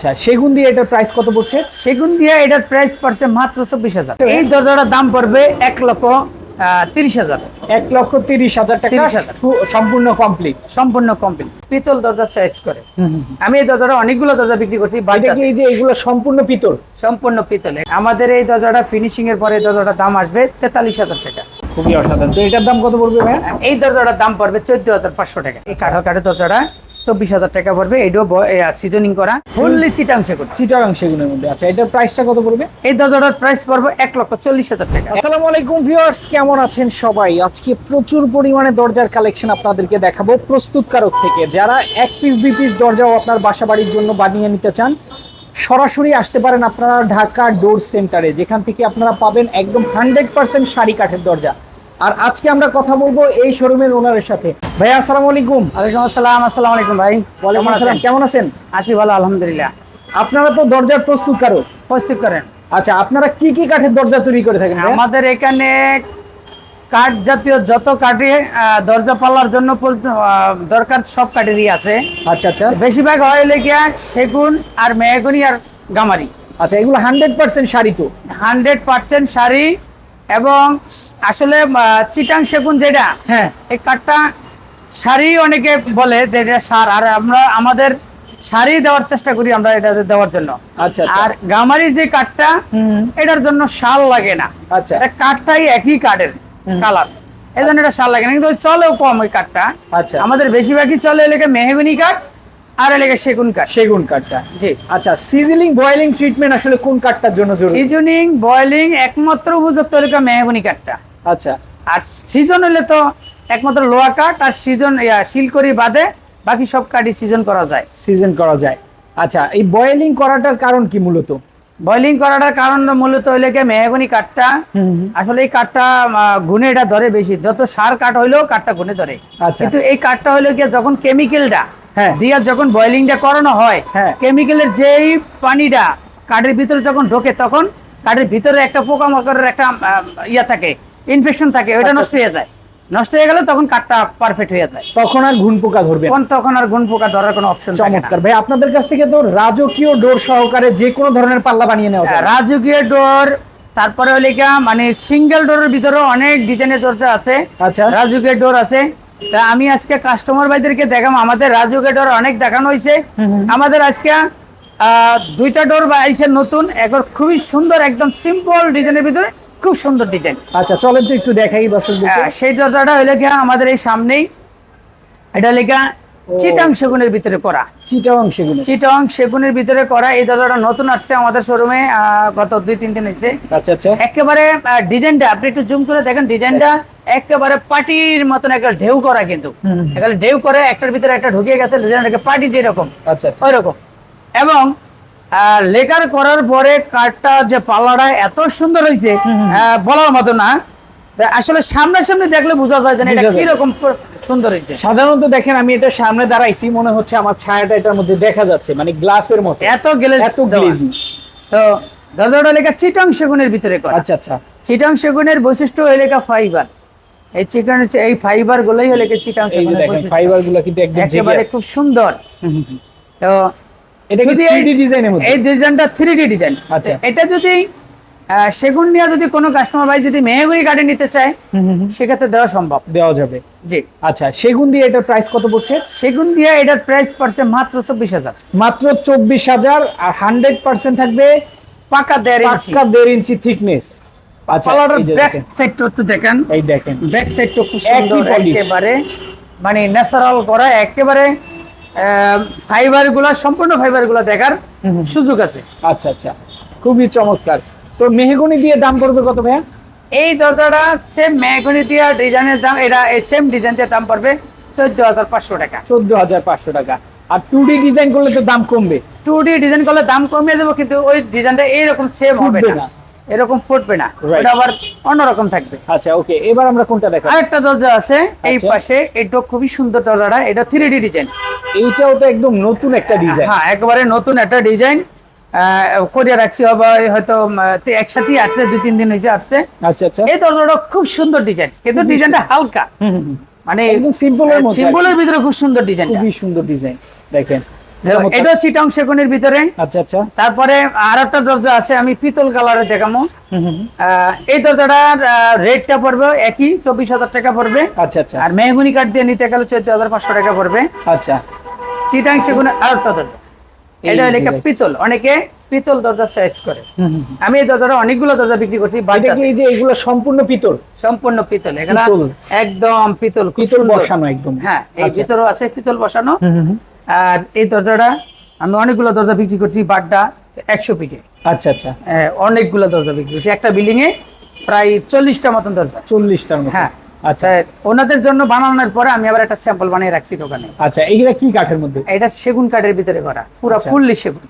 আচ্ছা সেগুন দিয়ে এটার প্রাইস কত পড়ছে? সেগুন দিয়ে এটার প্রাইস পড়ছে মাত্র চব্বিশ হাজার। এই দরজাটার দাম পড়বে এক লক্ষ তিরিশ হাজার। এক লক্ষ তিরিশ হাজার টাকা সম্পূর্ণ কমপ্লিট সম্পূর্ণ কমপ্লিট পিতল দরজা করে। আমি এই দরজাটা অনেকগুলো দরজা বিক্রি করছি এই যে এগুলো সম্পূর্ণ পিতল? সম্পূর্ণ পিতলে। আমাদের এই দরজাটা ফিনিশিং এর পরে এই দরজাটার দাম আসবে তেতাল্লিশ হাজার টাকা। খুবই অসাধারণ। তো এটার দাম কত পড়বে ভাইয়া? এই দরজাটার দাম পড়বে চোদ্দ হাজার পাঁচশো টাকা। এই কাঠের কাঠের দরজাটা চব্বিশ হাজার টাকা পড়বে। এইটাও সিজনিং করা। ফুললি চিটাংশে করছে চিটাগাং সেগুনের মধ্যে। আচ্ছা এটার প্রাইসটা কত পড়বে? এই দরজাটার প্রাইস পড়বে এক লক্ষ চল্লিশ হাজার টাকা। আসসালামু আলাইকুম ভিউয়ার্স কেমন আছেন সবাই? আজকে প্রচুর পরিমাণে দরজার কালেকশন আপনাদেরকে দেখাবো প্রস্তুতকারক থেকে। যারা এক পিস দুই পিস দরজাও আপনার বাসা বাড়ির জন্য বানিয়ে নিতে চান সরাসরি আসতে পারেন আপনারা ঢাকা ডোর সেন্টারে যেখান থেকে আপনারা পাবেন একদম হান্ড্রেড পার্সেন্ট শাড়ি কাঠের দরজা। আর আজকে আমরা কথা বলব এই শোরুমের ওনারের সাথে। ভাইয়া আসসালামু আলাইকুম। ওয়ালাইকুম আসসালাম আসসালামু আলাইকুম ভাই। ওয়ালাইকুম আসসালাম কেমন আছেন? আছি ভালো আলহামদুলিল্লাহ। আপনারা তো দরজার প্রস্তুতকারক প্রস্তুত করেন। আচ্ছা আপনারা কি কি কাঠের দরজা তৈরি করে থাকেন আমাদের এখানে কাঠ জাতীয় যত কাঠে দরজা পাল্লার জন্য দরকার সব কাঠেরই আছে। আচ্ছা আচ্ছা। বেশিরভাগ হয় লেগিয়া সেগুন আর মেহগুনি আর গামারি। আচ্ছা এগুলো হান্ড্রেড পার্সেন্ট শাড়ি তো? হান্ড্রেড পার্সেন্ট শাড়ি এবং আসলে চিটাং সেগুন যেটা হ্যাঁ। এই কাঠটা শাড়ি অনেকে বলে যে এটা সার। আর আমরা আমাদের শাড়ি দেওয়ার চেষ্টা করি আমরা এটা দেওয়ার জন্য। আচ্ছা আচ্ছা। আর গামারি যে কাঠটা এটার জন্য শাল লাগে না। আচ্ছা। কাঠটাই একই কাঠের কালার। এই জন্য এটা শাল লাগে না। কিন্তু ওই চলেও কম ওই কাঠটা। আচ্ছা। আমাদের বেশিরভাগই চলে এলাকা মেহগুনি কাঠ। আর এলাকা সেগুন কাঠ। সেগুন কাঠটা। জি। আচ্ছা সিজলিং বয়েলিং ট্রিটমেন্ট আসলে কোন কাঠটার জন্য জরুরি? সিজনিং বয়েলিং একমাত্র উপযুক্ত এলাকা মেহগুনি কাঠটা। আচ্ছা। আর সিজন হলে তো একমাত্র লোহা কাঠ আর সিজন শিলকড়ি বাদে বাকি সব কাঠই সিজন করা যায়। সিজন করা যায়। আচ্ছা এই বয়েলিং করাটার কারণ কি মূলত? বয়েলিং করাটার কারণ মূলত হইলে কি মেহগুনি কাঠটা আসলে এই কাঠটা এটা ধরে বেশি। যত সার কাঠ হইলেও কাঠটা গুনে ধরে। আচ্ছা। কিন্তু এই কাঠটা হইল গিয়ে যখন কেমিক্যালটা। দিয়া যখন বয়েলিংটা করানো হয় হ্যাঁ। কেমিক্যালের যেই পানিটা কাঠের ভিতরে যখন ঢোকে তখন কাঠের ভিতরে একটা পোকামাকড়ের একটা ইয়া থাকে ইনফেকশন থাকে ওইটা আচ্ছা, নষ্ট হয়ে যায়। নষ্ট হয়ে গেলে তখন কাঠটা পারফেক্ট হয়ে যায়। তখন আর ঘুন পোকা ধরবে তখন আর গুণ পোকা ধরার কোনো অপশন চমৎকার। ভাই আপনাদের কাছ থেকে তো রাজকীয় ডোর সহকারে যে কোনো ধরনের পাল্লা বানিয়ে নেওয়া হ্যাঁ, যায় রাজকীয় ডোর তারপরে হলে মানে সিঙ্গেল ডোরের ভিতরে অনেক ডিজাইনের দরজা আছে। আচ্ছা। রাজকীয় ডোর আছে। তা আমি আজকে কাস্টমার ভাইদেরকে দেখাম আমাদের রাজকীয় ডোর অনেক দেখানো হয়েছে। আমাদের আজকে আহ, দুইটা ডোর আইছে নতুন। একবার খুবই সুন্দর একদম সিম্পল ডিজাইনের ভিতরে খুব সুন্দর ডিজাইন আচ্ছা চলেন তো একটু দেখাই দর্শকদের সেই দরজাটা হইলে গিয়া আমাদের এই সামনেই। এটা গিয়া চিটাং সেগুনের ভিতরে করা। চিটাং সেগুন চিটং সেগুনের ভিতরে করা। এই দরজাটা নতুন আসছে আমাদের শোরুমে গত দুই তিন দিন হয়েছে। আচ্ছা আচ্ছা। একেবারে ডিজাইনটা আপনি একটু জুম করে দেখেন। ডিজাইনটা একেবারে পার্টির মতন একটা ঢেউ করা কিন্তু। ঢেউ করে একটার ভিতরে একটা ঢুকিয়ে গেছে পার্টি যেরকম। আচ্ছা আচ্ছা। ওই রকম এবং লেকার করার পরে কাঠটা যে পাল্লাটা এত সুন্দর হয়েছে বলার মতো না। আসলে সামনাসামনি দেখলে বোঝা যায় যে এটা বোঝা যায়। কীরকম সুন্দর হয়েছে সাধারণত দেখেন আমি এটা সামনে দাঁড়াইছি মনে হচ্ছে আমার ছায়াটা এটার মধ্যে দেখা যাচ্ছে মানে গ্লাসের মতো। এত গেলে এত গ্লেজি তো দরজাটা লেখা চিটং সেগুনের ভিতরে করা। আচ্ছা আচ্ছা। চিটাং সেগুনের বৈশিষ্ট্য লেখা ফাইবার এই চিকন এই ফাইবার গুলোই হলে চিটাং ফাইবারগুলো কিন্তু একেবারে খুব সুন্দর। তো যদি এই- 3D ডিজাইনের মধ্যে? এই ডিজাইনটা থ্রি ডি ডিজাইন আচ্ছা। এটা যদি সেগুন নিয়ে যদি কোনো কাস্টমার ভাই যদি মেহগুড়ি কাটে নিতে চায় সেক্ষেত্রে দেওয়া সম্ভব। দেওয়া যাবে। জি। আচ্ছা সেগুন দিয়ে এটার প্রাইস কত পড়ছে? সেগুন দিয়ে এটার প্রাইস পড়ছে মাত্র চব্বিশ হাজার। মাত্র চব্বিশ হাজার আর হান্ড্রেড পার্সেন্ট থাকবে পাকা দেড় ইঞ্চি। দেড় ইঞ্চি থিকনেস আচ্ছা এই ব্যাক সাইডটা একটু দেখেন। এই দেখেন। ব্যাক সাইডটা খুব সুন্দর একেবারে মানে ন্যাচারাল করা একেবারে ফাইবার সম্পূর্ণ ফাইবার দেখার সুযোগ আছে। আচ্ছা আচ্ছা। খুবই চমৎকার। তো মেহগনি দিয়ে দাম করবে কত ভাইয়া? এই দরজাটা সেম ম্যাগনি দিয়ে ডিজাইনের দাম এটা সেম ডিজাইন দিয়ে দাম পড়বে চোদ্দ হাজার পাঁচশো টাকা। চোদ্দ হাজার পাঁচশো টাকা। আর টু ডি ডিজাইন করলে তো দাম কমবে। টু ডি ডিজাইন করলে দাম কমিয়ে দেবো কিন্তু ওই ডিজাইনটা এইরকম সেম হবে না। এরকম ফুটবে না. ওটা আবার অন্যরকম থাকবে। আচ্ছা ওকে এবার আমরা কোনটা দেখাবো? আরেকটা দরজা আছে এই আচ্ছা। পাশে। এটা খুবই সুন্দর দরজাটা এটা থ্রি ডি ডিজাইন এইটাও তো একদম নতুন একটা ডিজাইন হ্যাঁ একবারে নতুন একটা ডিজাইন করিয়া রাখছি হবে হয়তো একসাথেই আসছে দুই তিন দিন হয়েছে আসছে। আচ্ছা আচ্ছা। এই দরজাটা খুব সুন্দর ডিজাইন কিন্তু ডিজাইনটা হালকা। মানে একদম এর মধ্যে সিম্পলের ভিতরে খুব সুন্দর ডিজাইন খুবই সুন্দর ডিজাইন দেখেন এটাও চিটাং সেগুনের ভিতরে। আচ্ছা আচ্ছা। তারপরে আর একটা দরজা আছে আমি পিতল কালারে। আহ, এই দরজাটার রেটটা পড়বে একই চব্বিশ হাজার টাকা পড়বে। আচ্ছা আচ্ছা। আর মেহগুনি কাঠ দিয়ে নিতে গেলে চোদ্দ হাজার পাঁচশো টাকা পড়বে। আচ্ছা। চিটাং সেগুনের আর একটা দরজা এটা হলে পিতল। অনেকে পিতল দরজা চয়েস করে। আমি এই দরজাটা অনেকগুলো দরজা বিক্রি করছি এটা এই যে এগুলো সম্পূর্ণ পিতল? সম্পূর্ণ পিতল। এগুলা। একদম পিতল পিতল। বসানো একদম। হ্যাঁ এই আচ্ছা। ভিতরেও আছে পিতল বসানো। আর এই দরজাটা আমি অনেকগুলো দরজা বিক্রি করছি বাড্ডা একশো পিকে আচ্ছা আচ্ছা। অনেকগুলো দরজা বিক্রি করছি। একটা বিল্ডিং এ প্রায় চল্লিশটা মতন দরজা। চল্লিশটা হ্যাঁ। আচ্ছা। ওনাদের জন্য বানানোর পরে আমি আবার একটা স্যাম্পল বানিয়ে রাখছি দোকানে। আচ্ছা এইগুলা কি কাঠের মধ্যে? এটা সেগুন কাঠের ভিতরে করা। পুরো আচ্ছা। ফুললি সেগুন।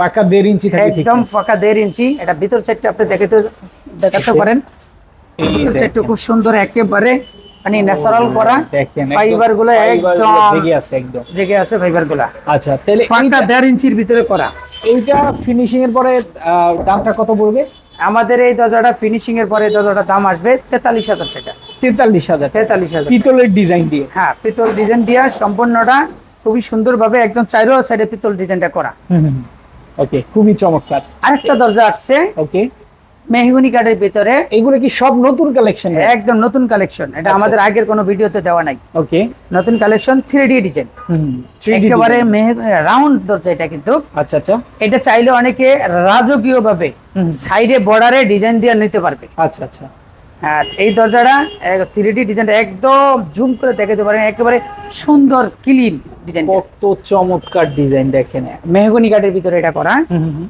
পাকা দেড় ইঞ্চি একদম পাকা দেড় ইঞ্চি। এটা ভিতর সাইডটা আপনি দেখাতে দেখাতে পারেন। ভিতর। সাইডটা খুব সুন্দর একেবারে মানে ন্যাচারাল করা ফাইবারগুলো একদম জেগে আছে একদম। জেগে আছে ফাইবারগুলা আচ্ছা তাহলে পাকা দেড় ইঞ্চির ভিতরে করা। এইটা ফিনিশিং এর পরে দামটা কত পড়বে? আমাদের এই দরজাটা ফিনিশিং এর পরে দাম আসবে তেতাল্লিশ হাজার টাকা। তেতাল্লিশ হাজার তেতাল্লিশ হাজার পিতলের ডিজাইন দিয়ে। হ্যাঁ পিতল ডিজাইন দিয়া সম্পূর্ণটা খুবই সুন্দরভাবে একদম চাইরো সাইডে পিতল ডিজাইনটা করা। ওকে খুবই চমৎকার। আরেকটা দরজা আসছে। ওকে মেহগুনি কাঠের ভিতরে। এগুলো কি সব নতুন কালেকশন একদম নতুন কালেকশন এটা আচ্ছা। আমাদের আগের কোনো ভিডিওতে দেওয়া নাই। ওকে নতুন কালেকশন থ্রি ডি ডিজাইন একেবারে রাউন্ড দরজা এটা কিন্তু। আচ্ছা আচ্ছা। এটা চাইলে অনেকে রাজকীয় ভাবে সাইডে বর্ডারে ডিজাইন দিয়ে নিতে পারবে। আচ্ছা আচ্ছা। আর এই দরজাটা থ্রি ডি ডিজাইনটা একদম জুম করে দেখাতে পারেন একেবারে সুন্দর ক্লিন ডিজাইন কত চমৎকার ডিজাইন দেখেন। মেহগনি কাঠের ভিতরে এটা করা।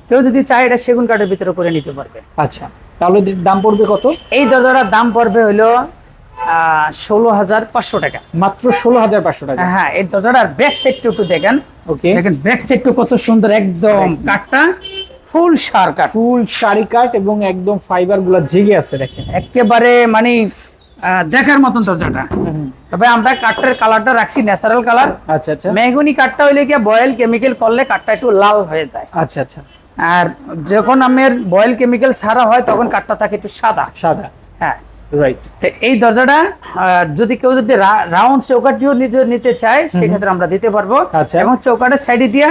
কেউ যদি চায় এটা সেগুন কাঠের ভিতরে করে নিতে পারবে। আচ্ছা তাহলে দাম পড়বে কত? এই দরজাটার দাম পড়বে হলো ষোলো হাজার পাঁচশো টাকা। মাত্র ষোলো হাজার পাঁচশো টাকা। হ্যাঁ এই দরজাটার ব্যাক সাইডটা একটু দেখেন। ওকে দেখেন ব্যাক সাইডটা কত সুন্দর একদম কাঠটা। ফুল সার কাঠ। ফুল শাড়ি কাট এবং একদম ফাইবারগুলা জেগে আছে দেখেন। একেবারে মানে দেখার মতন দরজাটা। তবে আমরা কাঠটার কালারটা রাখছি ন্যাচারাল কালার আচ্ছা আচ্ছা। মেহগুনি কাঠটা হইলে কি বয়েল কেমিক্যাল করলে কাঠটা একটু লাল হয়ে যায়। আচ্ছা আচ্ছা। আর যখন আমের বয়েল কেমিক্যাল ছাড়া হয় তখন কাঠটা থাকে একটু সাদা। সাদা। হ্যাঁ। রাইট এই দরজাটা যদি কেউ যদি রাউন্ড চৌকাটিও নিতে নিতে চায় সেক্ষেত্রে আমরা দিতে পারব। আচ্ছা। এবং চৌকাটের সাইডে দিয়ে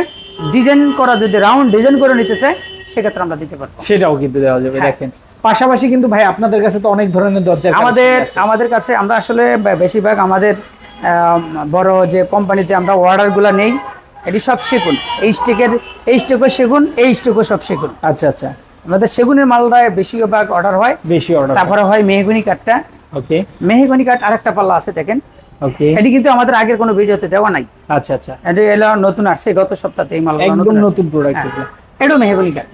ডিজাইন করা যদি রাউন্ড ডিজাইন করে নিতে চায় সেক্ষেত্রে আমরা দিতে পারব। সেটাও কিন্তু দেওয়া যাবে হ্যাঁ। দেখেন। পাশাপাশি কিন্তু ভাই আপনাদের কাছে তো অনেক ধরনের দরজা আমাদের আমাদের কাছে আমরা আসলে বেশিরভাগ আমাদের বড় যে কোম্পানিতে আমরা অর্ডারগুলো নেই এটি সব সেগুন। এই স্টেকের এই স্টেকও সেগুন এই স্টেকও সব সেগুন। আচ্ছা আচ্ছা। আমাদের সেগুনের মালদায় বেশিরভাগ অর্ডার হয় বেশি অর্ডার তারপরে হয় মেহগুনি কাঠটা। ওকে। মেহগুনি কাঠ আরেকটা পাল্লা আছে দেখেন। এটি কিন্তু আমাদের আগের কোনো ভিডিওতে দেওয়া নাই। আচ্ছা আচ্ছা। এটি এলো নতুন আসছে গত সপ্তাহে এই মাল একদম নতুন প্রোডাক্ট এগুলো। এটাও কাঠ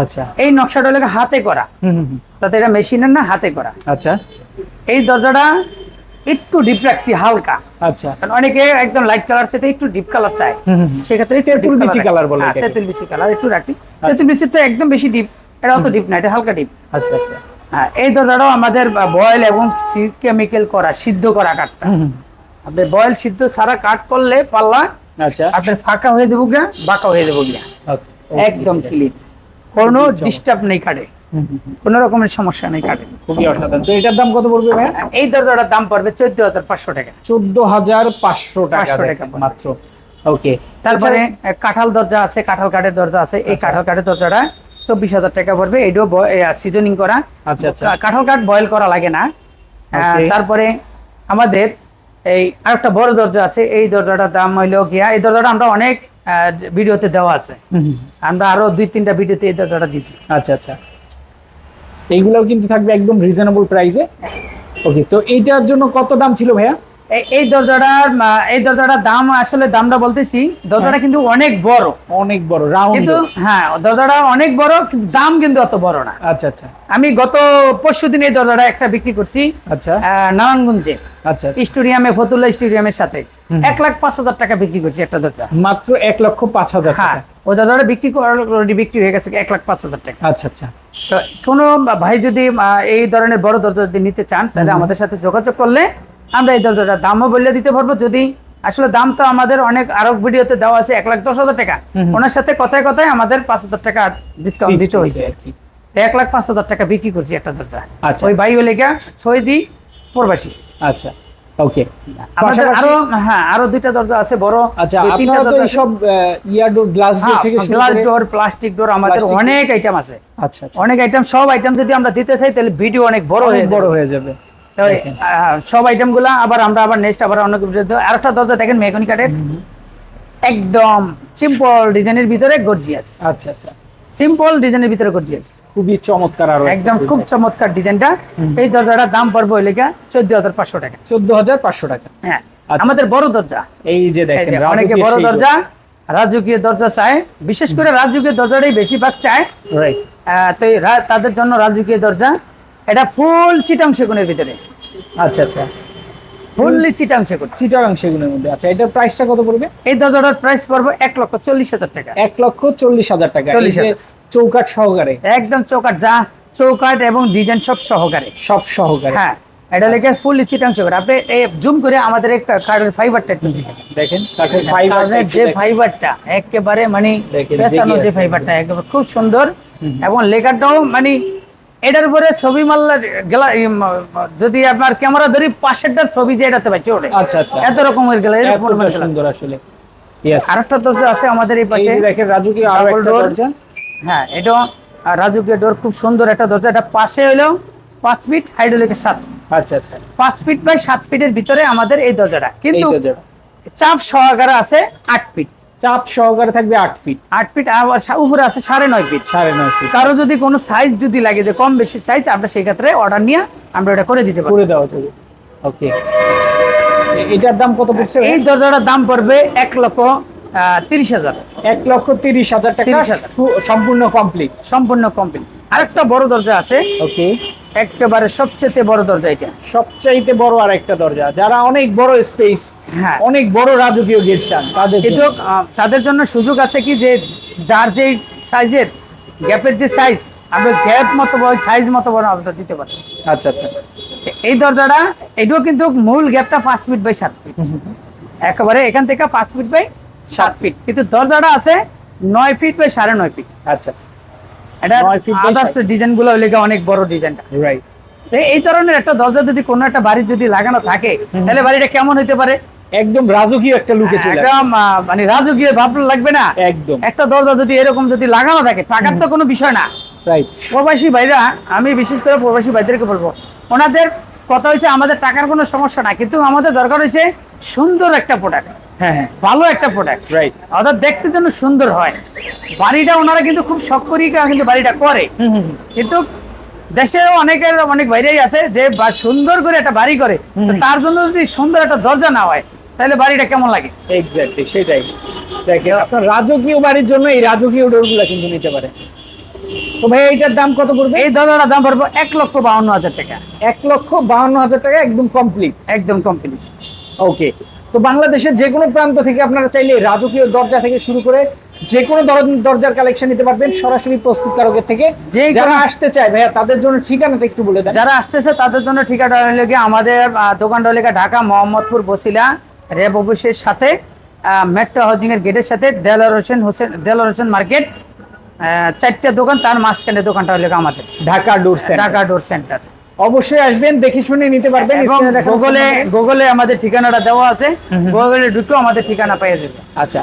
আচ্ছা। এই নকশাটা হলো হাতে করা। তাতে এটা মেশিনের না হাতে করা। আচ্ছা। এই দরজাটা একটু ডিপ রাখছি হালকা। আচ্ছা। কারণ অনেকে একদম লাইট কালার সাথে একটু ডিপ কালার চায়। সেক্ষেত্রে একটু তেঁতুল বিচি colour বলে। তেতুল বিচি কালার একটু রাখছি। তেতুল বিচি তো একদম বেশি ডিপ এটা অত ডিপ না এটা হালকা ডিপ আচ্ছা আচ্ছা। হ্যাঁ এই দরজাটাও আমাদের বয়েল এবং কেমিক্যাল করা সিদ্ধ করা কাঠটা। আপনি বয়েল সিদ্ধ সারা কাট করলে পাল্লা আচ্ছা। আপনি ফাঁকা হয়ে দেবো গিয়া বাঁকা হয়ে দেবো গিয়া। একদম ক্লিন কোনো ডিস্টার্ব নেই কাটে। কোনো রকমের সমস্যা নেই কাটে। খুবই অসাধারণ। তো এটার দাম কত পড়বে ভাই এই দরজাটার দাম পড়বে চোদ্দ হাজার পাঁচশো টাকা। চোদ্দ হাজার পাঁচশো টাকা টাকা মাত্র। ওকে। তারপরে কাঁঠাল দরজা আছে কাঁঠাল কাঠের দরজা আছে। এই আচ্ছা। কাঁঠাল কাঠের দরজাটা চব্বিশ হাজার টাকা পড়বে। এটাও সিজনিং করা। আচ্ছা আচ্ছা। কাঁঠাল কাঠ বয়েল করা লাগে না। তারপরে আমাদের এই আর একটা বড় দরজা আছে এই দরজাটার দাম হইল গিয়া এই দরজাটা আমরা অনেক ভিডিওতে দেওয়া আছে। আমরা আরও দুই তিনটা ভিডিওতে এই দরজাটা দিছি। আচ্ছা আচ্ছা। এইগুলোও কিন্তু থাকবে একদম রিজনেবল প্রাইসে ওকে তো এইটার জন্য কত দাম ছিল ভাইয়া? এই- দরজাটার এই দরজাটার দাম আসলে দামটা বলতেছি দরজাটা হ্যাঁ। কিন্তু অনেক বড়। অনেক বড় রাউন্ড। কিন্তু হ্যাঁ দরজাটা অনেক বড় কিন্তু দাম কিন্তু অত বড় না। আচ্ছা আচ্ছা। আমি গত পরশু দিন এই দরজাটা একটা বিক্রি করছি আচ্ছা। নারায়ণগঞ্জে। আচ্ছা স্টেডিয়ামে ফতুল্লা স্টেডিয়ামের সাথে। এক লাখ পাঁচ হাজার টাকা বিক্রি করছি একটা দরজা। মাত্র এক লক্ষ পাঁচ হাজার হ্যাঁ ওই দরজাটা বিক্রি করার বিক্রি হয়ে গেছে এক লাখ পাঁচ হাজার টাকা। আচ্ছা আচ্ছা। তো কোনো ভাই যদি এই ধরনের বড় দরজা যদি নিতে চান তাহলে আমাদের সাথে যোগাযোগ করলে আমরা এই দরজাটার দামও বললে দিতে পারব। যদি আসলে দাম তো আমাদের অনেক আরও ভিডিওতে দেওয়া আছে এক লাখ দশ হাজার টাকা। ওনার সাথে কথায় কথায় আমাদের পাঁচ হাজার টাকা ডিসকাউন্ট দিতে হয়েছে। এক লাখ পাঁচ হাজার টাকা বিক্রি করছি একটা দরজা। আচ্ছা। ওই ভাই হলে গিয়া ছয় দি প্রবাসী। আচ্ছা ওকে আমাদের আরও হ্যাঁ আরও দুইটা দরজা আছে বড়। আচ্ছা তিনটা আপনারা তো এইসব ইয়ার ডোর গ্লাস ডোর থেকে গ্লাস ডোর প্লাস্টিক ডোর আমাদের অনেক আইটেম আছে। আচ্ছা আচ্ছা। অনেক আইটেম সব আইটেম যদি আমরা দিতে চাই তাহলে ভিডিও অনেক বড় হয়ে বড় বড় হয়ে যাবে। সব আইটেমগুলা আবার আমরা আবার নেক্সট আবার অনেক আরেকটা দরজা দেখেন মেহগনি কাঠের। একদম সিম্পল ডিজাইনের ভিতরে গর্জিয়াস আচ্ছা আচ্ছা। সিম্পল ডিজাইনের ভিতরে গর্জিয়াস খুবই চমৎকার আরও একদম খুব চমৎকার ডিজাইনটা এই দরজাটার দাম পড়বে ওই লেখা চোদ্দ হাজার পাঁচশো টাকা। চোদ্দ হাজার পাঁচশো টাকা। হ্যাঁ আচ্ছা। আমাদের বড় দরজা। এই যে দেখেন অনেকে বড় দরজা রাজকীয় দরজা চায়। বিশেষ করে রাজকীয় দরজাটাই বেশিরভাগ চায়। রাইট আহ, তো তাদের জন্য রাজকীয় দরজা। এটা ফুল চিটাং সেগুনের ভিতরে। আচ্ছা আচ্ছা। ফুললি চিটাং সেগুন। চিটাগাং সেগুনের মধ্যে। আচ্ছা এটার প্রাইসটা কত পড়বে? এই দরজাটার প্রাইস পড়বে এক লক্ষ চল্লিশ হাজার টাকা। এক লক্ষ চল্লিশ হাজার টাকা। 40,000 এই যে চৌকাঠ সহকারে। একদম চৌকাট যা চৌকাট এবং ডিজাইন সব সহকারে। সব সহকারে। হ্যাঁ এটা লেগে ফুললি চিটাং সেগুন। আপনি জুম করে আমাদের কার্ডের ফাইবারটা একটু দেখেন। দেখেন কাঠের ফাইবার কার্ডের যে ফাইবারটা একেবারে মানে যে ফাইবারটা একেবারে খুব সুন্দর এবং লেখাটাও মানে এটার উপরে ছবি মারলে গেলা যদি আপনার ক্যামেরা ধরি পাশেরটার ছবি যে এটাতে পাইছে ওটা আচ্ছা আচ্ছা। এত রকমের গেলা সুন্দর আসলে। আরেকটা দরজা আছে আমাদের এই পাশে। দেখেন রাজুকি আরও একটা দরজা? হ্যাঁ এটা রাজকীয় ডোর খুব সুন্দর একটা দরজা। এটা পাশে হলো পাঁচ ফিট হাইড্রোলিকের সাত আচ্ছা আচ্ছা। পাঁচ ফিট বাই সাত ফিটের ভিতরে আমাদের এই দরজাটা। কিন্তু চাপ সহকারে আছে আট ফিট চাপ সহকারে থাকবে আট ফিট আট ফিট উপরে আছে সাড়ে নয় ফিট সাড়ে নয় ফিট কারও যদি কোনো সাইজ যদি লাগে যে কম বেশি সাইজ আমরা সেই ক্ষেত্রে অর্ডার নিয়ে আমরা এটা করে দিতে পারি করে দেওয়া যাবে। ওকে এটার দাম কত পড়ছে? এই দরজাটার দাম পড়বে এক লক্ষ তিরিশ হাজার। এক লক্ষ তিরিশ হাজার টাকা সম্পূর্ণ কমপ্লিট সম্পূর্ণ কমপ্লিট আরেকটা বড় দরজা আছে। ওকে একেবারে সবচেয়ে বড় দরজা এটা। সবচাইতে বড় আর একটা দরজা। যারা অনেক বড় স্পেস হ্যাঁ। অনেক বড় রাজকীয় গেট চান তাদের কিন্তু। তাদের জন্য সুযোগ আছে কি যে যার যে সাইজের গ্যাপের যে সাইজ আমরা গ্যাপ মতো বড় সাইজ মতো বড় আমরা দিতে পারি। আচ্ছা আচ্ছা। এই দরজাটা এটাও কিন্তু মূল গ্যাপটা পাঁচ ফিট বাই সাত ফিট একেবারে এখান থেকে পাঁচ ফিট বাই সাত ফিট কিন্তু দরজাটা আছে নয় ফিট বাই সাড়ে নয় ফিট আচ্ছা এটা আদার্স ডিজাইনগুলো লেগে অনেক বড় ডিজাইনটা রাইট এই ধরনের একটা দরজা যদি কোনো একটা বাড়ির যদি লাগানো থাকে তাহলে বাড়িটা কেমন হতে পারে? একদম রাজকীয় একটা লুকে চলে একদম মানে রাজকীয় ভাব লাগবে না। একদম। একটা দরজা যদি এরকম যদি লাগানো থাকে টাকার তো কোনো বিষয় না। রাইট প্রবাসী ভাইরা আমি বিশেষ করে প্রবাসী ভাইদেরকে বলব ওনাদের কথা হয়েছে আমাদের টাকার কোনো সমস্যা না কিন্তু আমাদের দরকার হয়েছে সুন্দর একটা প্রোডাক্ট হ্যাঁ হ্যাঁ। ভালো একটা প্রোডাক্ট রাইট অর্থাৎ দেখতে যেন সুন্দর হয়। বাড়িটা ওনারা কিন্তু খুব শখ করি কিন্তু বাড়িটা করে। কিন্তু দেশেও অনেকের অনেক বাইরেই আছে যে সুন্দর করে একটা বাড়ি করে। তার জন্য যদি সুন্দর একটা দরজা না হয় তাহলে বাড়িটা কেমন লাগে? এক্স্যাক্টলি সেটাই। দেখেন আপনার রাজকীয় বাড়ির জন্য এই রাজকীয় ডোরগুলো কিন্তু নিতে পারে। তো ভাই এইটার দাম কত পড়বে? এই দরজাটার দাম পড়বে এক লক্ষ বাউন্ন হাজার টাকা। এক লক্ষ বাহান্ন হাজার টাকা একদম কমপ্লিট একদম কোম্পানি ওকে তো বাংলাদেশের যে কোনো প্রান্ত থেকে আপনারা চাইলে রাজকীয় দরজা থেকে শুরু করে যে কোনো দর- দরজার কালেকশন নিতে পারবেন সরাসরি প্রস্তুতকারকের থেকে। যে যারা আসতে চায় ভাইয়া তাদের জন্য ঠিকানাটা একটু বলে দেন। যারা আসতেছে তাদের জন্য ঠিকানা লেগে আমাদের আহ, দোকানটা লেগে ঢাকা মোহাম্মদপুর বসিলা রেব অফিসের সাথে মেট্রো হাউজিং এর গেটের সাথে দেলার হোসেন হোসেন দেলার হোসেন মার্কেট চারটে দোকান তার মাঝখানে দোকানটা লেগে আমাদের। Dhaka door centre Dhaka door centre অবশ্যই আসবেন দেখে শুনে নিতে পারবেন গুগলে গুগলে আমাদের ঠিকানাটা দেওয়া আছে। গুগলে দুটো আমাদের ঠিকানা পেয়ে যাবে। আচ্ছা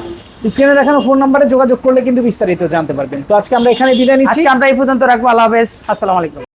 স্ক্রিনে দেখানো ফোন নাম্বারে যোগাযোগ করলে কিন্তু বিস্তারিত জানতে পারবেন। তো আজকে আমরা এখানে বিদায় নিচ্ছি। আমরা এই পর্যন্ত রাখব। আল্লাহ হাফেজ। আসসালামু আলাইকুম।